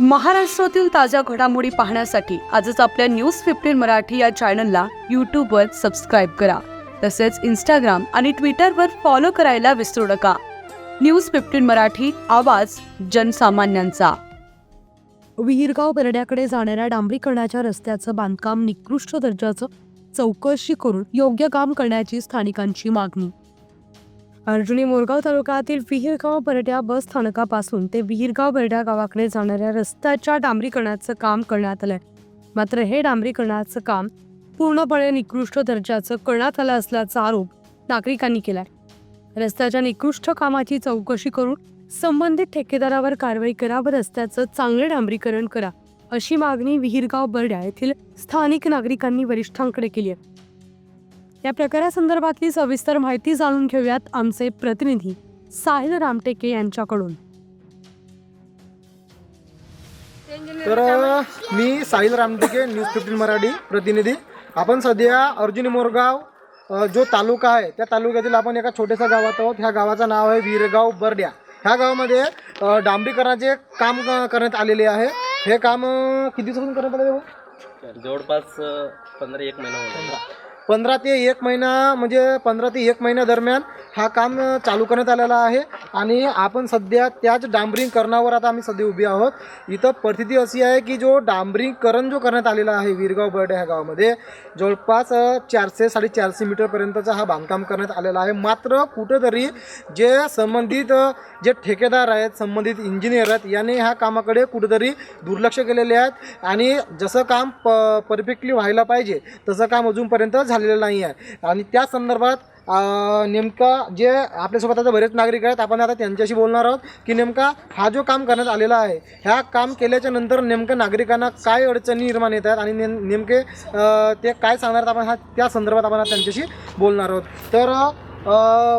महाराष्ट्रातील ताज्या घडामोडी पाहण्यासाठी आजच आपल्या न्यूज फिफ्टीन मराठी या चॅनलला यूट्यूबवर सबस्क्राईब करा. तसेच इंस्टाग्राम आणि ट्विटरवर फॉलो करायला विसरू नका. न्यूज फिफ्टीन मराठी आवाज जनसामान्यांचा. विहिरगाव बरड्याकडे जाणाऱ्या डांबरीकरणाच्या रस्त्याचं बांधकाम निकृष्ट दर्जाचं चौकशी करून योग्य काम करण्याची स्थानिकांची मागणी. अर्जुनी मोरगाव तालुक्यातील विहिरगाव बरड्या बस स्थानकापासून ते विहिरगाव बरड्या गावाकडे जाणाऱ्या रस्त्याच्या डांबरीकरणाचं काम करण्यात आलंय. मात्र हे डांबरीकरणाचं काम पूर्णपणे निकृष्ट दर्जाचं करण्यात आलं असल्याचा आरोप नागरिकांनी केलाय. रस्त्याच्या निकृष्ट कामाची चौकशी करून संबंधित ठेकेदारावर कारवाई करा व रस्त्याचं चांगले डांबरीकरण करा अशी मागणी विहिरगाव बरड्या येथील स्थानिक नागरिकांनी वरिष्ठांकडे केली आहे. या प्रकारासंदर्भातली सविस्तर माहिती जाणून घेऊयात आमचे प्रतिनिधी साहिल रामटेके यांच्याकडून. तर मी साहिल रामटेके न्यूज फिफ्टीन मराठी प्रतिनिधी. आपण सध्या अर्जुनी मोरगाव जो तालुका आहे त्या तालुक्यातील आपण एका छोट्याशा गावात आहोत. ह्या गावाचं नाव आहे वीरगाव बर्ड्या. ह्या गावामध्ये डांबरीकरणाचे काम करण्यात आलेले आहे. हे काम किती दिवसापासून करण्यात आले हो? जवळपास पंधरा एक महिना होता पंधरा ते एक महिना म्हणजे पंधरा ते एक महिन्या दरम्यान हा काम चालू करण्यात आलेला आहे. आणि आपण सध्या त्याच डांबरीकरणावर आता आम्ही सध्या उभी आहोत. इथं परिस्थिती अशी आहे की जो डांबरिंगकरण जो करण्यात आलेला आहे वीरगाव बर्डे ह्या गावामध्ये जवळपास चारशे साडेचारशे मीटरपर्यंतचा हा बांधकाम करण्यात आलेला आहे. मात्र कुठेतरी जे संबंधित जे ठेकेदार आहेत संबंधित इंजिनियर आहेत याने ह्या कामाकडे कुठेतरी दुर्लक्ष केलेले आहेत. आणि जसं काम प परफेक्टली व्हायला पाहिजे तसं काम अजूनपर्यंत झालं झालेलं नाही आहे. आणि त्या संदर्भात नेमका जे आपल्यासोबत आता बरेच नागरिक आहेत आपण आता त्यांच्याशी बोलणार आहोत की नेमका हा जो काम करण्यात आलेला आहे ह्या काम केल्याच्यानंतर नेमकं नागरिकांना काय अडचणी निर्माण येत आहेत आणि नेम नेमके ते काय सांगणार आपण हा त्या संदर्भात आपण त्यांच्याशी बोलणार आहोत. तर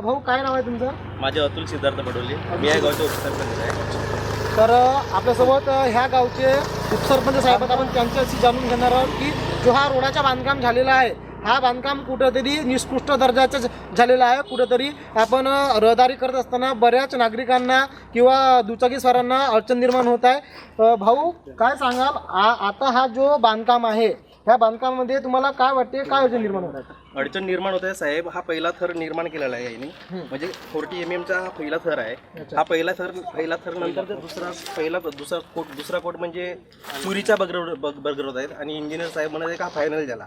भाऊ काय नाव आहे तुमचं? माझे अतुल सिद्धार्थ पडोली. मी या गावचे उपसरपंच आहे. तर आपल्यासोबत ह्या गावचे उपसरपंच साहेब आपण त्यांच्याशी जाणून घेणार आहोत की जो हा रोडाचा बांधकाम झालेला आहे हा बांधकाम कुठंतरी निष्कृष्ट दर्जाचं झालेलं आहे. कुठंतरी आपण रहदारी करत असताना बऱ्याच नागरिकांना किंवा दुचाकीस्वारांना अडचण निर्माण होत आहे. भाऊ काय सांगाल? आ आता हा जो बांधकाम आहे ह्या बांधकामामध्ये तुम्हाला काय वाटते? काय अडचण निर्माण होत आहे अडचण निर्माण होत आहे साहेब. हा पहिला थर निर्माण केलेला आहे यांनी. म्हणजे फोर्टी एम एमचा हा पहिला थर आहे. हा पहिला थर पहिला थर नंतर दुसरा पहिला दुसरा कोट दुसरा कोट म्हणजे चुरीच्या बगर बगरवत आहेत. आणि इंजिनियर साहेब म्हणत का हा फायनल झाला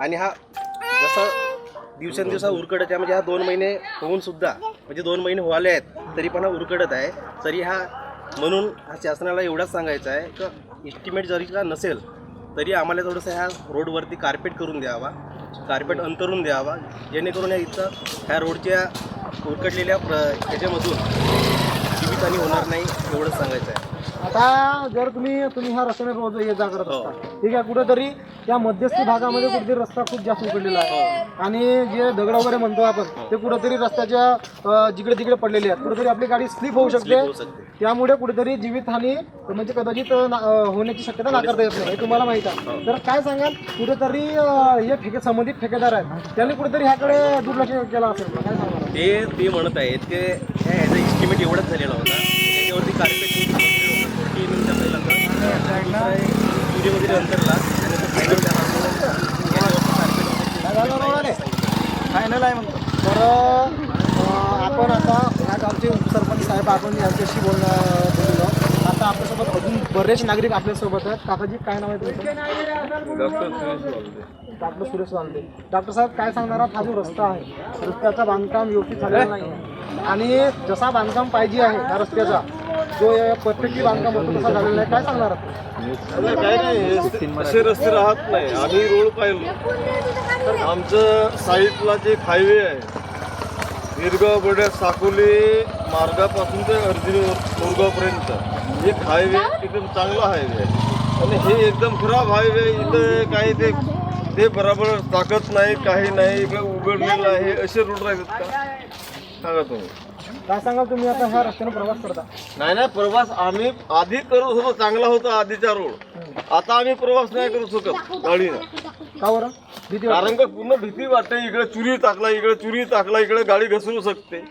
आणि हा जसा दिवसेंदिवस उरकडत आहे म्हणजे हा दोन महिने होऊन सुद्धा म्हणजे दोन महिने व्हाले आहेत तरी पण हा उरकडत आहे. तरी हा म्हणून हा शासनाला एवढाच सांगायचं आहे का इस्टिमेट जरी का नसेल तरी आम्हाला थोडंसं ह्या रोडवरती कार्पेट करून द्यावा. कार्पेट अंतरून द्यावा. जेणेकरून या इथं ह्या रोडच्या उरकडलेल्या प्र ह्याच्यामधून जीवितहानी होणार नाही एवढंच सांगायचं आहे. आता जर तुम्ही तुम्ही ह्या रस्त्याने रोज ये जा करत असता ठीक आहे कुठेतरी त्या मध्यस्थी भागामध्ये कुठेतरी रस्ता खूप जास्त उकडलेला आहे. आणि जे दगड वगैरे म्हणतो आपण ते कुठेतरी रस्त्याच्या अ, जिकडे तिकडे पडलेले आहेत. कुठेतरी आपली गाडी स्लिप होऊ शकते. त्यामुळे कुठेतरी जीवितहानी म्हणजे कदाचित अ, अ, होण्याची शक्यता नाकारता येत नाही. हे तुम्हाला माहीत आहे. तर काय सांगाल? कुठेतरी अ, हे ठेके संबंधित ठेकेदार आहेत. त्यांनी कुठेतरी ह्याकडे दुर्लक्ष केलं असेल काय सांगाल? ते ते म्हणत आहेत की ह्या ह्याचा इस्टिमेट एवढाच झालेला होता. त्याच्यावरती कार्पेट फोर्टी मिनिटचा पहिल्यांदा सूर्य वगैरे अंतरला आणि तो फायनल आहे म्हणतो तर आपण आता ह्या गावचे उपसरपंच साहेब आपण यांच्याशी बोल बोललो. आता आपल्यासोबत अजून बरेच नागरिक आपल्यासोबत आहेत. काकाजी काय नाव आहे तुमचं? डॉक्टर सुरेश वांदे डॉक्टर साहेब काय सांगणार आहात? हा जो रस्ता आहे रस्त्याचा बांधकाम व्यवस्थित झालेला नाही आणि जसा बांधकाम पाहिजे आहे या रस्त्याचा जो परफेक्टली बांधकाम होतो तसा झालेला नाही काय सांगणार? काय नाही असे रस्ते राहत नाही आम्ही रोड पाहिलो. आमचं साईडला जे हायवे आहे गिरगाव बड्या साकोली मार्गापासून ते अर्जुनी मोरगावपर्यंत एक हायवे एकदम चांगला हायवे आहे. आणि हे एकदम खराब हायवे इथं काही ते ते बरोबर ताकद नाही काही नाही इकडे उघडलेलं आहे असे रोड राहतात का? सांगा तुम्ही. काय सांगाल तुम्ही? आता ह्या रस्त्याने प्रवास करता. नाही नाही प्रवास आम्ही आधी करत होतो चांगला होता आधीचा रोड आता आम्ही प्रवास नाही करू शकत गाडीनं. का बरं? भीती वाटते? कारण का पूर्ण भीती वाटते इकडे चुरी टाकला इकडे चुरी टाकला इकडे गाडी घसरू शकते.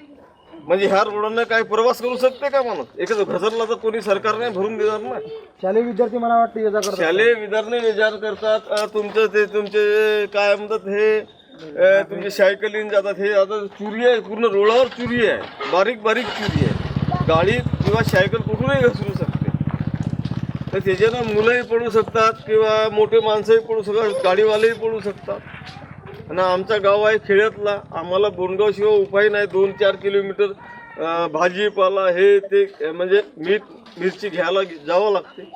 म्हणजे ह्या रोडानं काय प्रवास करू शकते का माणूस? एखादं घसरला तर कोणी सरकार नाही भरून देणार ना. शालेय विद्यार्थी मला वाटतं ये जा करतात. शालेय विद्यार्थी विचार करतात अ, तुमचं ते तुमचे काय म्हणतात हे तुमचे सायकलीन जातात. हे आता चुरी आहे पूर्ण रोडावर चुरी आहे. बारीक बारीक चुरी आहे. गाडी किंवा सायकल कुठूनही घसरू शकते. तर त्याच्यानं मुलंही पडू शकतात किंवा मोठे माणसंही पडू शकतात गाडीवालेही पडू शकतात. आणि आमचा गाव आहे खेड्यातला. आम्हाला बोनगावशिवाय उपाय नाही. दोन चार किलोमीटर भाजीपाला हे ते म्हणजे मीठ मिरची घ्यायला जावं लागते.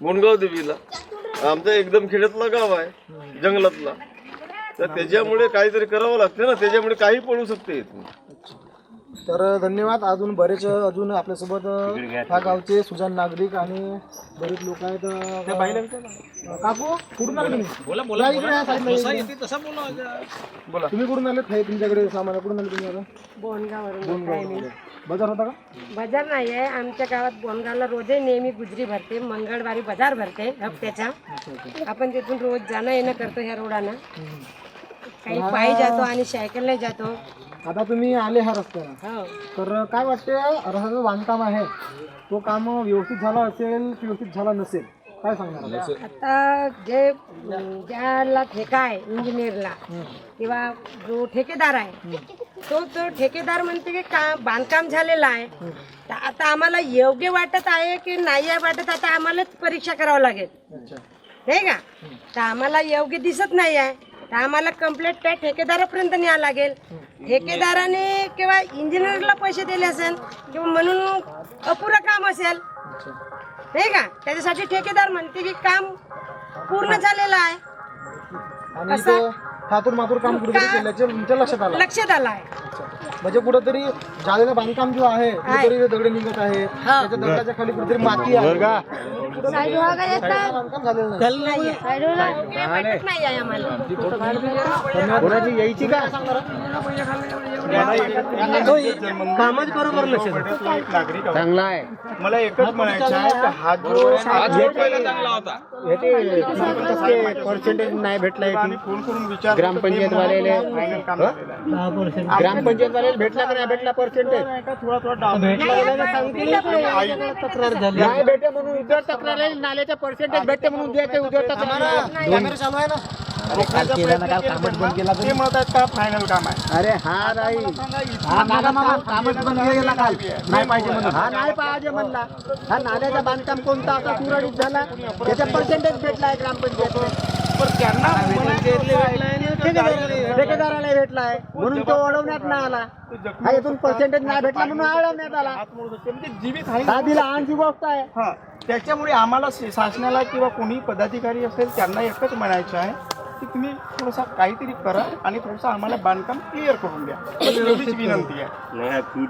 बोनगाव देवीला. आमचं एकदम खेड्यातला गाव आहे जंगलातला. तर त्याच्यामुळे काहीतरी करावं लागते ना त्याच्यामुळे काही पडू शकते. तर धन्यवाद. अजून बरेच अजून आपल्यासोबत ह्या गावचे सुजान नागरिक आणि बरेच लोक आहेत अं, काकू कुठून आले तुम्ही? बोला बोला बोला. तुम्ही कुठून आले हे तुमच्याकडे सामान कुठून आले तुम्ही आता? बोनगाववरून बाजार होता का? बाजार नाही आहे. आमच्या गावात बोनगावला रोजही नेहमी गुजरी भरते. मंगळवारी बाजार भरते हप्त्याचा आपण तिथून रोज जाणं येणं करतो ह्या रोडानं. काही पायी जातो आणि सायकलने जातो. आता तुम्ही आले ह्या रस्त्याला. हो. तर काय वाटते रस्त्याचं बांधकाम आहे. तो काम व्यवस्थित झाला असेल की व्यवस्थित झाला नसेल? काय सांगणार आता? जे ज्याला ठेका आहे इंजिनियरला किंवा जो ठेकेदार आहे तो तो ठेकेदार म्हणते की का बांधकाम झालेलं आहे तर आता आम्हाला योग्य वाटत आहे की नाही आहे वाटत आता आम्हालाच परीक्षा करावं लागेल. नाही का? तर आम्हाला योग्य दिसत नाही आहे. तर आम्हाला कंप्लेंट त्या ठेकेदारापर्यंत न्यावं लागेल. ठेकेदाराने किंवा इंजिनियरला पैसे दिले असेल किंवा म्हणून अपुरं काम असेल नाही का? त्याच्यासाठी ठेकेदार म्हणते की काम पूर्ण झालेलं आहे. ते थातूर मातूर काम कुठेतरी केल्याचे तुमच्या लक्षात आलं. लक्षात आलं आहे. अच्छा. म्हणजे कुठेतरी झालेलं बांधकाम जो आहे कुठेतरी दगड निघत आहे. त्याच्या दगडाच्या खाली कुठेतरी माती आहे. कुठेतरी बांधकाम झालेलं नाही. योग्य वाटत नाही. आहे आम्हाला. कामच बरोबर चांगला आहे. मला एकच म्हणायचं आहे की हा जो पर्सेंटेज नाही भेटला ग्रामपंचायत वालेले ग्रामपंचायत वालेले भेटला का नाही? भेटला पर्सेंटेज नाही भेटे म्हणून उद्या तक्रार आहे नाल्याचा पर्सेंटेज भेटते म्हणून उद्या तक्रार चालू आहे ना. ते म्हणतात का फायनल काम आहे? अरे हा नाही. हा नाही पाहिजे म्हणून. हा नाही पाहिजे म्हणला. हा नाल्याचा बांधकाम कोणता? असा सुरळीत झाला. त्याचा पर्सेंटेज भेटला आहे ग्रामपंचायत ठेकेदाराला भेटलाय म्हणून तो अडवण्यात नाही आला. हा इथून पर्सेंटेज नाही भेटला म्हणून अडवण्यात आला. जीवित हानी साधीला आणची गोष्ट आहे. हा त्याच्यामुळे आम्हाला शासनाला किंवा कोणी पदाधिकारी असेल त्यांना एकच म्हणायचं आहे की तुम्ही थोडंसं काहीतरी करा आणि थोडंसं आम्हाला बांधकाम क्लिअर करून द्या. एवढीच विनंती आहे.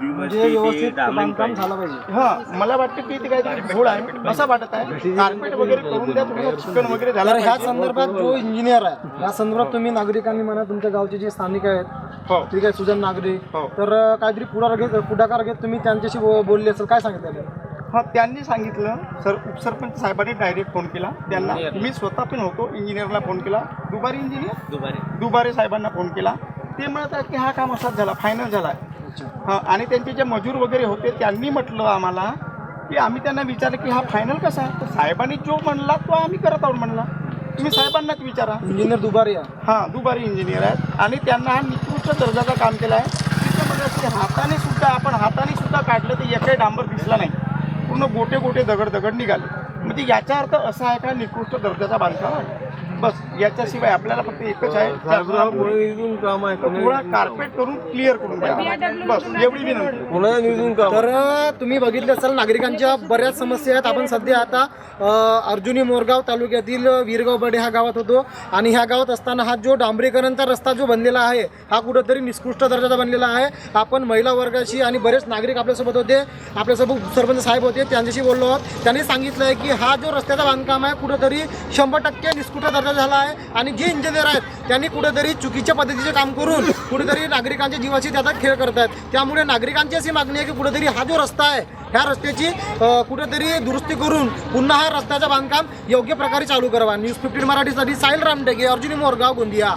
म्हणजे व्यवस्थित बांधकाम झालं पाहिजे. हा मला वाटतं की ते काहीतरी घोड आहे. असं वाटत आहे. कार्पेट वगैरे करून द्या थोडं चिकन वगैरे तर झालं ह्या संदर्भात जो इंजिनियर आहे या संदर्भात तुम्ही नागरिकांनी म्हणा तुमच्या गावचे जे स्थानिक आहेत हो. ठीक आहे सुजन नागरिक हो. तर अं, काहीतरी पुढाकार घेत पुढाकार घेत तुम्ही त्यांच्याशी बो- बोलले असेल काय सांगितलं हा त्यांनी सांगितलं. सर उपसरपंच साहेबांनी डायरेक्ट फोन केला. त्यांना मी स्वतः पण होतो इंजिनियरला फोन केला. दुबारी इंजिनियर दुबारे. दुबारे साहेबांना फोन केला. ते म्हणत आहेत की हा काम असाच झाला फायनल झाला. हा आणि त्यांचे जे मजूर वगैरे होते त्यांनी म्हटलं आम्हाला की आम्ही त्यांना विचारलं की हा फायनल कसा? आहे तर साहेबांनी जो म्हणला तो आम्ही करत आहोत म्हणला. तुम्ही साहेबांनाच विचारा. इंजिनियर दुबारी आहे. हां दुबारी इंजिनियर आहेत. आणि त्यांना हा निकृष्ट दर्जाचं काम केलं आहे त्याच्यामध्ये असं की हाताने सुद्धा आपण हाताने सुद्धा काढलं तर एकही डांबर दिसला नाही. पूर्ण गोटे गोटे दगड दगड निघाले. म्हणजे याचा अर्थ असा आहे का निकृष्ट दर्जाचा बांधकाम आहे? बस. याच्याशिवाय आपल्याला फक्त एकच आहे कार्पेट करून क्लिअर करून द्या. बस एवढी विनंती. तर तुम्ही बघितले असाल नागरिकांच्या बऱ्याच समस्या आहेत. आपण सध्या आता अर्जुनी मोरगाव तालुक्यातील वीरगाव बडे ह्या गावात होतो. आणि ह्या गावात असताना हा जो डांबरीकरणचा रस्ता जो बनलेला आहे हा कुठंतरी निकृष्ट दर्जाचा बनलेला आहे. आपण महिला वर्गाशी आणि बरेच नागरिक आपल्यासोबत होते. आपल्यासोबत सरपंच साहेब होते त्यांच्याशी बोललो आहोत. त्यांनी सांगितलं आहे की हा जो रस्त्याचा बांधकाम आहे कुठंतरी शंभर टक्के निष्कृष्ट दर्जा झाला आहे आणि जे इंजिनियर आहेत त्यांनी कुठेतरी चुकीच्या पद्धतीचे काम करून कुठेतरी नागरिकांच्या जीवाशी त्याचा खेळ करत आहेत त्यामुळे नागरिकांची अशी मागणी आहे की कुठेतरी हा जो रस्ता आहे ह्या रस्त्याची कुठेतरी दुरुस्ती करून पुन्हा हा रस्त्याचं बांधकाम योग्य प्रकारे चालू करावा. न्यूज फिफ्टीन मराठीसाठी साईल रामटेके अर्जुनी मोरगाव गोंदिया.